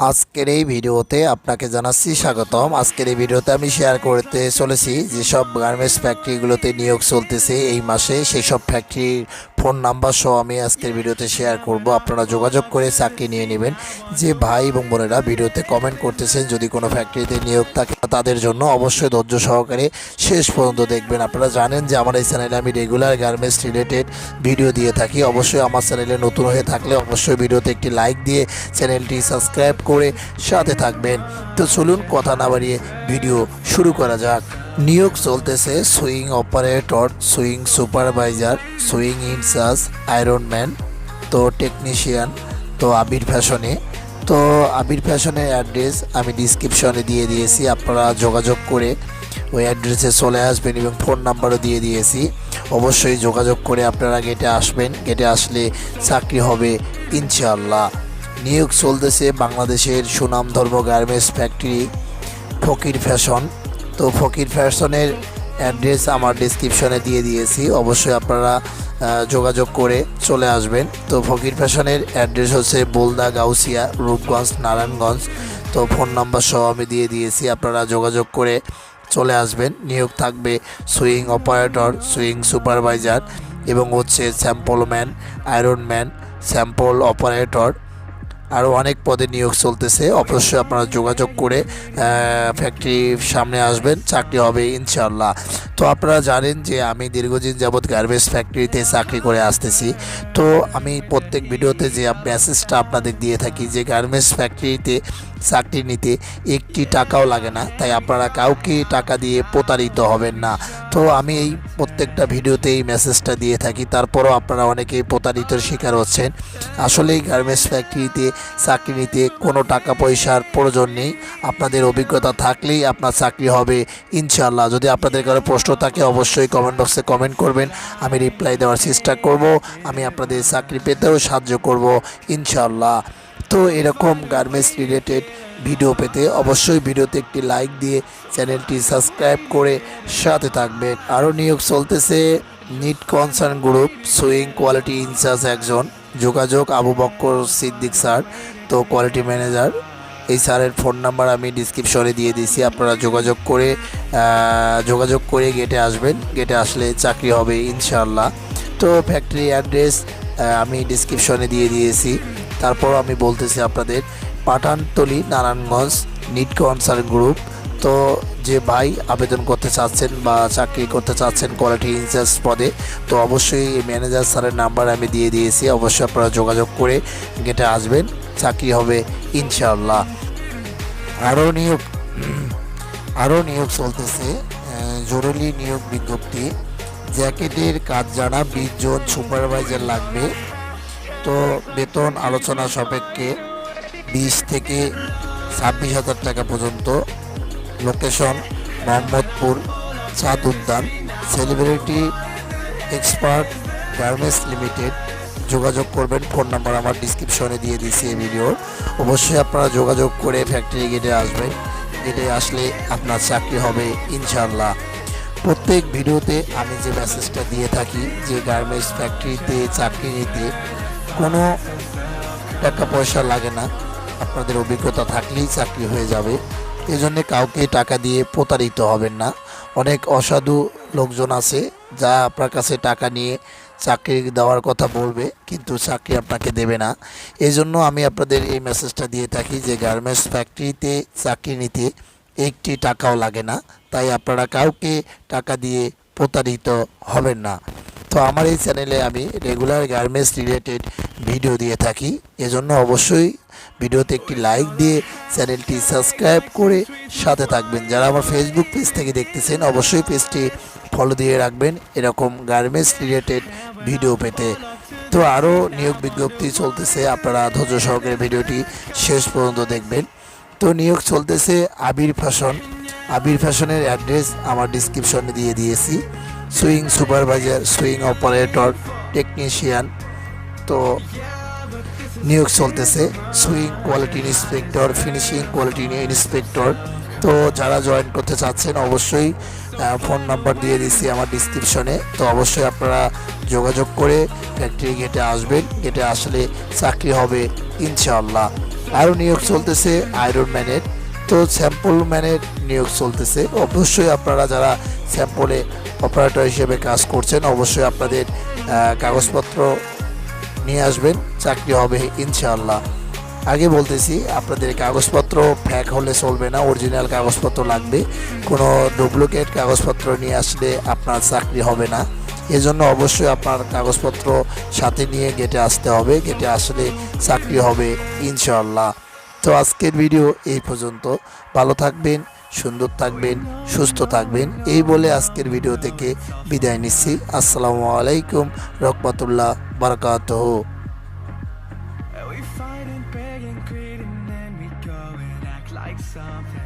আজকের এই ভিডিওতে আপনাকে জানাচ্ছি স্বাগতম। আজকের এই ভিডিওতে আমি শেয়ার করতে চলেছি যেসব গার্মেন্টস ফ্যাক্টরিগুলোতে নিয়োগ চলতেছে এই মাসে। সেই সব ফ্যাক্টরির ফোন নাম্বার সহ আমি আজকের ভিডিওতে শেয়ার করব। আপনারা যোগাযোগ করে চাকরি নিয়ে নেবেন। যে ভাই এবং বোনেরা ভিডিওতে কমেন্ট করতেছেন, যদি কোনো ফ্যাক্টরিতে নিয়োগ থাকে তাদের জন্য অবশ্যই ধৈর্য সহকারে শেষ পর্যন্ত দেখবেন। আপনারা জানেন যে আমার এই চ্যানেলে আমি রেগুলার গার্মেন্টস রিলেটেড ভিডিও দিয়ে থাকি। অবশ্যই আমার চ্যানেলে নতুন হয়ে থাকলে অবশ্যই ভিডিওতে একটি লাইক দিয়ে চ্যানেলটি সাবস্ক্রাইব করে সাথে থাকবেন। তো চলুন কথা না বাড়িয়ে ভিডিও শুরু করা যাক। নিয়োগ চলতেছে sewing operator, sewing supervisor, sewing in charge iron man তো টেকনিশিয়ান, তো আবির ফ্যাশনে। তো আবির ফ্যাশনের অ্যাড্রেস আমি ডিসক্রিপশনে দিয়ে দিয়েছি, আপনারা যোগাযোগ করে ওই অ্যাড্রেসে চলে আসবেন এবং ফোন নাম্বারও দিয়ে দিয়েছি। অবশ্যই যোগাযোগ করে আপনারা গেটে আসবেন, গেটে আসলে চাকরি হবে ইনশাআল্লাহ। নিয়োগ চলতেছে বাংলাদেশের সুনামধর্ম গার্মেন্টস ফ্যাক্টরি, ফকির ফ্যাশন। তো ফকির ফ্যাশনের অ্যাড্রেস আমার ডিসক্রিপশনে দিয়ে দিয়েছি। অবশ্যই আপনারা যোগাযোগ করে চলে আসবেন। তো ফকির ফ্যাশনের অ্যাড্রেস হচ্ছে বোলদা গাউসিয়া, রূপগঞ্জ, নারায়ণগঞ্জ। তো ফোন নাম্বার সহ আমি দিয়ে দিয়েছি, আপনারা যোগাযোগ করে চলে আসবেন। নিয়োগ থাকবে সুইং অপারেটর, সুইং সুপারভাইজার এবং হচ্ছে sample man, iron man, sample operator. আরও অনেক পদে নিয়োগ চলতেছে। অবশ্যই আপনারা যোগাযোগ করে ফ্যাক্টরির সামনে আসবেন, চাকরি হবে ইনশাল্লাহ তো আপনারা জানেন যে আমি দীর্ঘদিন যাবৎ গার্বেজ ফ্যাক্টরিতে চাকরি করে আসতেছি। তো আমি প্রত্যেক ভিডিওতে যে মেসেজটা আপনাদের দিয়ে থাকি যে গার্মেন্টস ফ্যাক্টরিতে চাকরি নিতে একটি টাকাও লাগে না। তাই আপনারা কাউকে টাকা দিয়ে প্রতারিত হবেন না। তো আমি এই প্রত্যেকটা ভিডিওতে এই মেসেজটা দিয়ে থাকি। তারপরও আপনারা অনেকেই প্রতারিতর শিকার হচ্ছেন। আসলেই গার্মেন্টস ফ্যাক্টরিতে চাকরি নিতে কোনো টাকা পয়সার প্রয়োজন নেই। আপনাদের অভিজ্ঞতা থাকলেই আপনার চাকরি হবে ইনশাল্লাহ যদি আপনাদের কারও প্রশ্ন থাকে, অবশ্যই কমেন্ট বক্সে কমেন্ট করবেন। আমি রিপ্লাই দেওয়ার চেষ্টা করব। আমি আপনাদের চাকরি পেতেও সাহায্য করব ইনশাল্লাহ তো এরকম গার্মেন্টস রিলেটেড ভিডিও পেতে অবশ্যই ভিডিওতে একটি লাইক দিয়ে চ্যানেলটি সাবস্ক্রাইব করে সাথে থাকবেন। আরও নিয়োগ চলতেছে knit concern group, sewing quality in charge একজন, যোগাযোগ আবু বক্কর সিদ্দিক স্যার, তো কোয়ালিটি ম্যানেজার। এই স্যারের ফোন নাম্বার আমি ডিসক্রিপশনে দিয়ে দিয়েছি, আপনারা যোগাযোগ করে যোগাযোগ করে গেটে আসবেন। গেটে আসলে চাকরি হবে ইনশাআল্লাহ। তো ফ্যাক্টরি অ্যাড্রেস আমি ডিসক্রিপশনে দিয়ে দিয়েছি। তারপর আমি বলতেছি আপনাদের Pathantuli Narayanganj knit concern group তো যে ভাই আবেদন করতে চাচ্ছেন বা চাকরি করতে চাচ্ছেন কোয়ালিটি ইনচার্জ পদে, তো অবশ্যই ম্যানেজার স্যারের নাম্বার আমি দিয়ে দিয়েছি, অবশ্যই আপনারা যোগাযোগ করে গেটে আসবেন, চাকরি হবে ইনশাআল্লাহ। আরও নিয়োগ আরও নিয়োগ চলতেছে জরুরি নিয়োগ বিজ্ঞপ্তি, জ্যাকেটের কাজ জানা, বিশ জন সুপারভাইজার লাগবে। বেতন আলোচনা সাপেক্ষে বিশ থেকে ছাব্বিশ হাজার টাকা পর্যন্ত। লোকেশন মোহাম্মদপুর, চাঁদ উদ্যান। সেলিব্রিটি এক্সপার্ট গার্মেন্টস লিমিটেড যোগাযোগ করবেন, ফোন নাম্বার আমার ডিসক্রিপশনে দিয়ে দিয়েছি এই ভিডিওর অবশ্যই আপনারা যোগাযোগ করে ফ্যাক্টরি গেটে আসবেন। গেটে আসলে আপনার চাকরি হবে ইনশাল্লাহ প্রত্যেক ভিডিওতে আমি যে মেসেজটা দিয়ে থাকি, যে গার্মেন্টস ফ্যাক্টরিতে চাকরি নিতে কোনো টাকা পয়সা লাগে না। আপনাদের অভিজ্ঞতা থাকলেই চাকরি হয়ে যাবে। এজন্য কাউকে টাকা দিয়ে প্রতারিত হবেন না। অনেক অসাধু লোকজন আছে, যা আপনার কাছে টাকা নিয়ে চাকরি দেওয়ার কথা বলবে, কিন্তু চাকরি আপনাকে দেবে না। এই জন্য আমি আপনাদের এই মেসেজটা দিয়ে থাকি যে গার্মেন্টস ফ্যাক্টরিতে চাকরি নিতে একটি টাকাও লাগে না। তাই আপনারা কাউকে টাকা দিয়ে প্রতারিত হবেন না। তো আমার এই চ্যানেলে আমি রেগুলার গার্মেন্টস রিলেটেড ভিডিও দিয়ে থাকি। এজন্য অবশ্যই ভিডিওতে একটি লাইক দিয়ে চ্যানেলটি সাবস্ক্রাইব করে সাথে থাকবেন। যারা আমার ফেসবুক পেজ থেকে দেখতেছেন, অবশ্যই পেজটি ফলো দিয়ে রাখবেন। এরকম গার্মেন্টস রিলেটেড ভিডিও পেতে। তো আরও নিয়োগ বিজ্ঞপ্তি চলতেছে, আপনারা ধৈর্য সহকারে ভিডিওটি শেষ পর্যন্ত দেখবেন। তো নিয়োগ চলতেছে আবির ফ্যাশন আবির ফ্যাশনের অ্যাড্রেস আমার ডিসক্রিপশনে দিয়ে দিয়েছি। Sewing supervisor, sewing operator, technician. তো নিয়োগ চলতেছে, sewing quality inspector, finishing quality inspector. তো যারা জয়েন করতে চাচ্ছেন, অবশ্যই ফোন নাম্বার দিয়ে দিচ্ছি আমার ডিসক্রিপশনে। তো অবশ্যই আপনারা যোগাযোগ করে ফ্যাক্টরি গেটে আসবেন। গেটে আসলে চাকরি হবে, ইনশাআল্লাহ। আরও নিয়োগ চলতেছে আয়রন ম্যানের তো স্যাম্পল ম্যানের নিয়োগ চলতেছে। অবশ্যই আপনারা যারা স্যাম্পলে অপারেটর হিসেবে কাজ করছেন, অবশ্যই আপনাদের কাগজপত্র নিয়ে আসবেন, চাকরি হবে ইনশাআল্লাহ। আগে বলতেছি, আপনাদের কাগজপত্র ফ্যাক হলে চলবে না অরিজিনাল কাগজপত্র লাগবে। কোনো ডুপ্লিকেট কাগজপত্র নিয়ে আসলে আপনার চাকরি হবে না। এজন্য অবশ্যই আপনার কাগজপত্র সাথে নিয়ে গেটে আসতে হবে, গেটে আসলে চাকরি হবে ইনশাআল্লাহ। তো আজকের ভিডিও এই পর্যন্ত। ভালো থাকবেন সুন্দর থাকবেন, সুস্থ থাকবেন। এই বলে আজকের ভিডিও থেকে বিদায় নিচ্ছি। আসসালামু আলাইকুম, রহমতুল্লাহ বারকাতহ। Something?